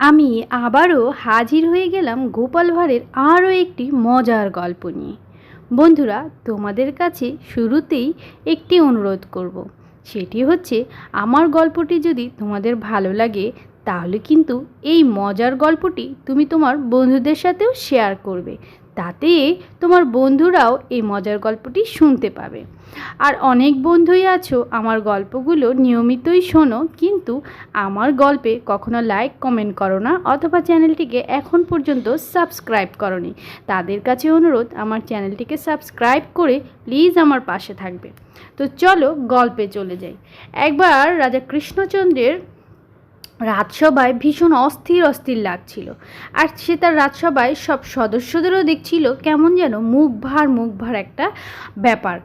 আমি আবারও হাজির হয়ে গেলাম গোপাল ভাঁড়ের আরও একটি মজার গল্প নিয়ে বন্ধুরা, তোমাদের কাছে শুরুতেই একটি অনুরোধ করব। সেটি হচ্ছে, আমার গল্পটি যদি তোমাদের ভালো লাগে, তাহলে কিন্তু এই মজার গল্পটি তুমি তোমার বন্ধুদের সাথেও শেয়ার করবে তাতে তোমার বন্ধুরাও এই মজার গল্পটি শুনতে পাবে। আর অনেক বন্ধুই আছো, আমার গল্পগুলো নিয়মিতই শোনো, কিন্তু আমার গল্পে কখনো লাইক কমেন্ট করো না, অথবা চ্যানেলটিকে এখন পর্যন্ত সাবস্ক্রাইব করনি তাদের কাছে অনুরোধ, আমার চ্যানেলটিকে সাবস্ক্রাইব করে প্লিজ আমার পাশে থাকবে। তো চলো গল্পে চলে যাই। একবার রাজা কৃষ্ণচন্দ্রের রাজসভায় ভীষণ অস্থির অস্থির লাগছিল। আর সে তার রাজসভায় সব সদস্যদেরও দেখছিল কেমন যেন মুখ ভার মুখ ভার একটা ব্যাপার।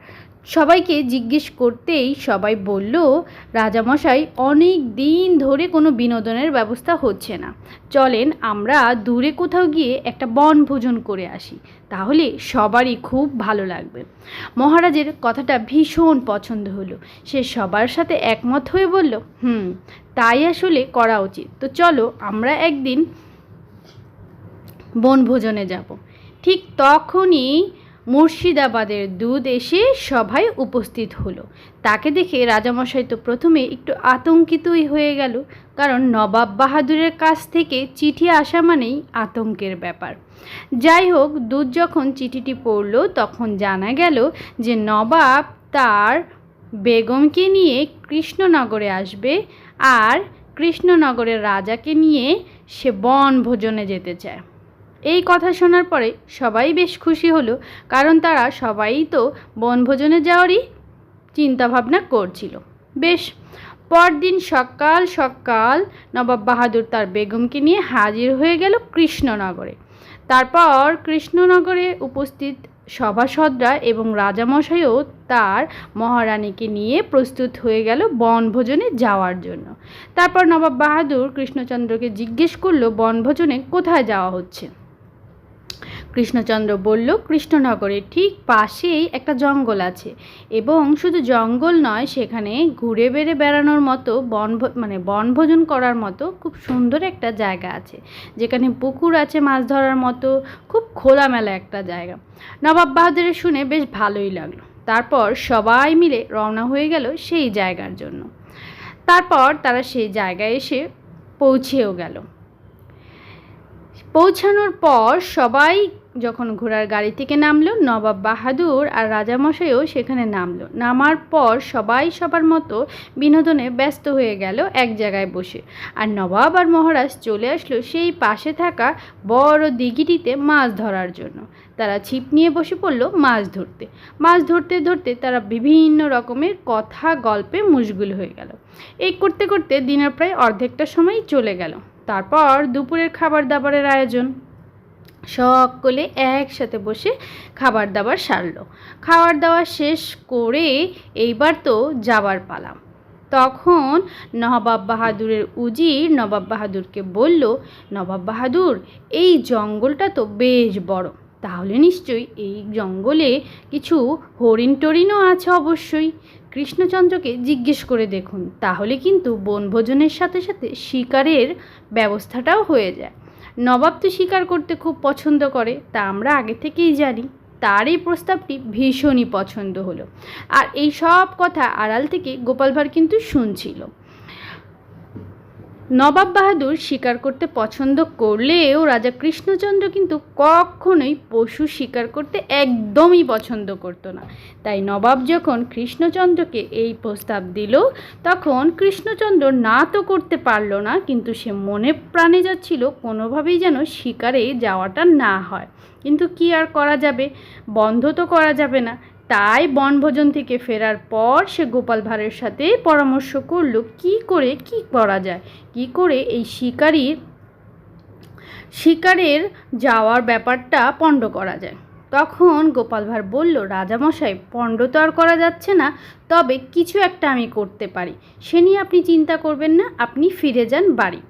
সবাইকে জিজ্ঞেস করতেই সবাই বলল, রাজামশাই, অনেক দিন ধরে কোনো বিনোদনের ব্যবস্থা হচ্ছে না। চলেন আমরা দূরে কোথাও গিয়ে একটা বনভোজন করে আসি। তাহলে সবারই খুব ভালো লাগবে। মহারাজের কথাটা ভীষণ পছন্দ হলো। সে সবার সাথে একমত হয়ে বলল, হুম, তাই আসলে করা উচিত। তো চলো আমরা একদিন বনভোজনে যাব। ঠিক তখনই মুর্শিদাবাদের দুধ এসে সভায় উপস্থিত হলো। তাকে দেখে রাজামশাই তো প্রথমে একটু আতঙ্কিতই হয়ে গেল, কারণ নবাব বাহাদুরের কাছ থেকে চিঠি আসা মানেই আতঙ্কের ব্যাপার। যাই হোক দুধ যখন চিঠিটি পড়ল, তখন জানা গেল যে নবাব তার বেগমকে নিয়ে কৃষ্ণনগরে আসবে আর কৃষ্ণনগরের রাজাকে নিয়ে সে বনভোজনে যেতে চায়। এই কথা শোনার পরে সবাই বেশ খুশি হলো, কারণ তারা সবাই তো বনভোজনে যাওয়ারই চিন্তাভাবনা করছিল। বেশ, পরদিন সকাল সকাল নবাব বাহাদুর তার বেগমকে নিয়ে হাজির হয়ে গেল কৃষ্ণনগরে। তারপর কৃষ্ণনগরে উপস্থিত সভাসদরা এবং রাজামশাইও তার মহারানীকে নিয়ে প্রস্তুত হয়ে গেল বনভোজনে যাওয়ার জন্য। তারপর নবাব বাহাদুর কৃষ্ণচন্দ্রকে জিজ্ঞেস করল, বনভোজনে কোথায় যাওয়া হচ্ছে? কৃষ্ণচন্দ্র বলল, কৃষ্ণনগরে ঠিক পাশেই একটা জঙ্গল আছে এবং শুধু জঙ্গল নয়, সেখানে ঘুরে বেড়ে বেড়ানোর মতো বন মানে বনভোজন করার মতো খুব সুন্দর একটা জায়গা আছে। যেখানে পুকুর আছে মাছ ধরার মতো, খুব খোলামেলা একটা জায়গা। নবাব বাহাদুরের শুনে বেশ ভালোই লাগল। তারপর সবাই মিলে রওনা হয়ে গেল সেই জায়গার জন্য। তারপর তারা সেই জায়গায় এসে পৌঁছেও গেল। পৌঁছানোর পর সবাই যখন ঘোড়ার গাড়ি থেকে নামলো, নবাব বাহাদুর আর রাজামশাইও সেখানে নামলো। নামার পর সবাই সবার মতো বিনোদনে ব্যস্ত হয়ে গেল এক জায়গায় বসে। আর নবাব আর মহারাজ চলে আসলো সেই পাশে থাকা বড় দিঘিটিতে মাছ ধরার জন্য। তারা ছিপ নিয়ে বসে পড়ল মাছ ধরতে। মাছ ধরতে ধরতে তারা বিভিন্ন রকমের কথা, গল্পে মুশগুল হয়ে গেল। এই করতে করতে দিনের প্রায় অর্ধেকটা সময় চলে গেল। তারপর দুপুরের খাবার দাবারের আয়োজন। সকলে একসাথে বসে খাবার দাবার সারলো। খাবার দাবার শেষ করে এইবার তো যাবার পালাম। তখন নবাব বাহাদুরের উজির নবাব বাহাদুরকে বলল, নবাব বাহাদুর, এই জঙ্গলটা তো বেশ বড়। তাহলে নিশ্চয়ই এই জঙ্গলে কিছু হরিণ টরিনও আছে অবশ্যই। কৃষ্ণচন্দ্রকে জিজ্ঞেস করে দেখুন, তাহলে কিন্তু বনভোজনের সাথে সাথে শিকারের ব্যবস্থাটাও হয়ে যায়। নবাব তো শিকার করতে খুব পছন্দ করে, তা আমরা আগে থেকেই জানি। তার এই প্রস্তাবটি ভীষণই পছন্দ হলো। আর এই সব কথা আড়াল থেকে গোপাল ভাঁড় কিন্তু শুনছিল। নবাব বাহাদুর শিকার করতে পছন্দ করলেও রাজা কৃষ্ণচন্দ্র কিন্তু কখনোই পশু শিকার করতে একদমই পছন্দ করতো না। তাই নবাব যখন কৃষ্ণচন্দ্রকে এই প্রস্তাব দিল, তখন কৃষ্ণচন্দ্র না তো করতে পারল না, কিন্তু সে মনে প্রাণে যাচ্ছিল কোনোভাবেই যেন শিকারে যাওয়াটা না হয়। কিন্তু কি আর করা যাবে? বন্ধ তো করা যাবে না। তাই বনভোজন থেকে ফেরার পর সে গোপাল ভাঁড়ের সাথে পরামর্শ করল, কি করে, কি করা যায়? কি করে এই শিকারির, শিকারের যাওয়ার ব্যাপারটা পণ্ড করা যায়? তখন গোপাল ভাঁড় বলল, রাজামশাই, পণ্ড তো আর করা যাচ্ছে না, তবে কিছু একটা আমি করতে পারি। সে নিয়ে আপনি চিন্তা করবেন না, আপনি ফিরে যান বাড়ি।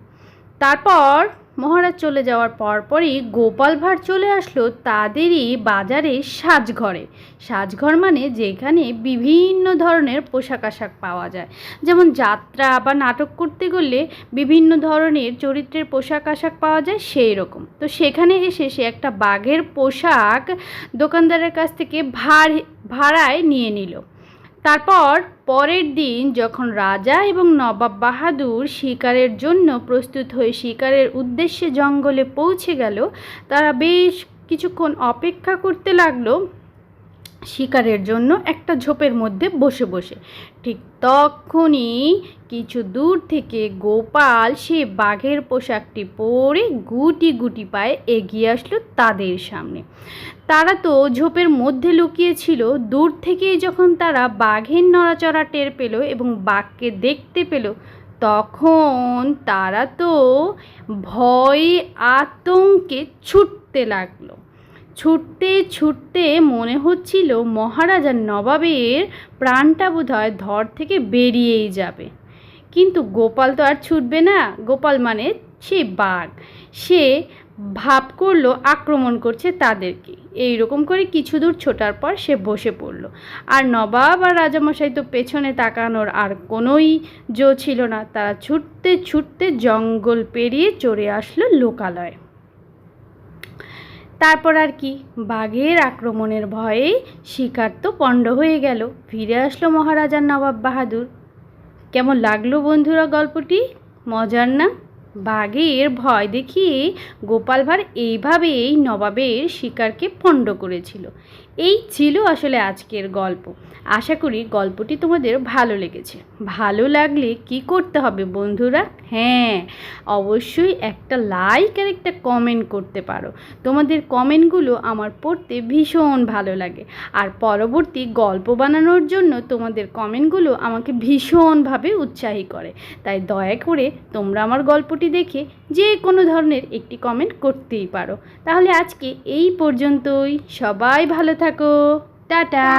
তারপর মহারাজ চলে যাওয়ার পরপরই গোপাল ভাঁড় চলে আসলো তাদেরই বাজারে সাজঘরে। সাজঘর মানে যেখানে বিভিন্ন ধরনের পোশাক আশাক পাওয়া যায়। যেমন যাত্রা বা নাটক করতে গেলে বিভিন্ন ধরনের চরিত্রের পোশাক আশাক পাওয়া যায় সেই রকম। তো সেখানে এসে সে একটা বাঘের পোশাক দোকানদারের কাছ থেকে ভাড়, ভাড়ায় নিয়ে নিল। তারপর পরের দিন যখন রাজা এবং নবাব বাহাদুর শিকারের জন্য প্রস্তুত হয়ে শিকারের উদ্দেশ্যে জঙ্গলে পৌঁছে গেল, তারা বেশ কিছুক্ষণ অপেক্ষা করতে লাগল। শিকারের জন্য একটা ঝোপের মধ্যে বসে বসে। ঠিক তখনই কিছু দূর থেকে গোপাল সে বাঘের পোশাকটি পরে গুটি গুটি পায়ে এগিয়ে আসলো তাদের সামনে। তারা তো ঝোপের মধ্যে লুকিয়েছিল, দূর থেকেই যখন তারা বাঘের নড়াচড়া টের পেল এবং বাঘকে দেখতে পেল, তখন তারা তো ভয়ে আতঙ্কে ছুটতে লাগল। ছুটতে ছুটতে মনে হচ্ছিল মহারাজার নবাবের প্রাণটা বোধহয় ধর থেকে বেরিয়েই যাবে। কিন্তু গোপাল তো আর ছুটবে না। গোপাল মানে সে বাঘ। সে ভাব করল, আক্রমণ করছে তাদেরকে। এই রকম করে কিছু দূর ছোটার পর সে বসে পড়ল। আর নবাব আর রাজামশাই তো পেছনে তাকানোর আর কোনোই জো ছিল না। তারা ছুটতে ছুটতে জঙ্গল পেরিয়ে চড়ে আসলো লোকালয়। তারপর আর কি, বাঘের আক্রমণের ভয়ে শিকার তো পণ্ড হয়ে গেল। ফিরে আসলো মহারাজার নবাব বাহাদুর। কেমন লাগল বন্ধুরা গল্পটি? মজার না? বাঘের ভয় দেখিয়ে গোপাল ভাঁড় এইভাবেই নবাবের শিকারকে পণ্ড করেছিল। এই ছিল আসলে আজকের গল্প। আশা করি গল্পটি তোমাদের ভালো লেগেছে। ভালো লাগলে কি করতে হবে বন্ধুরা? হ্যাঁ অবশ্যই একটা লাইক আর একটা কমেন্ট করতে পারো। তোমাদের কমেন্টগুলো আমার পড়তে ভীষণ ভালো লাগে। আর পরবর্তী গল্প বানানোর জন্য তোমাদের কমেন্টগুলো আমাকে ভীষণভাবে উৎসাহী করে। তাই দয়া করে তোমরা আমার গল্পটি দেখে যে কোনো ধরনের একটি কমেন্ট করতেই পারো। তাহলে আজকে এই পর্যন্তই। সবাই ভালো থাকো। টাটা।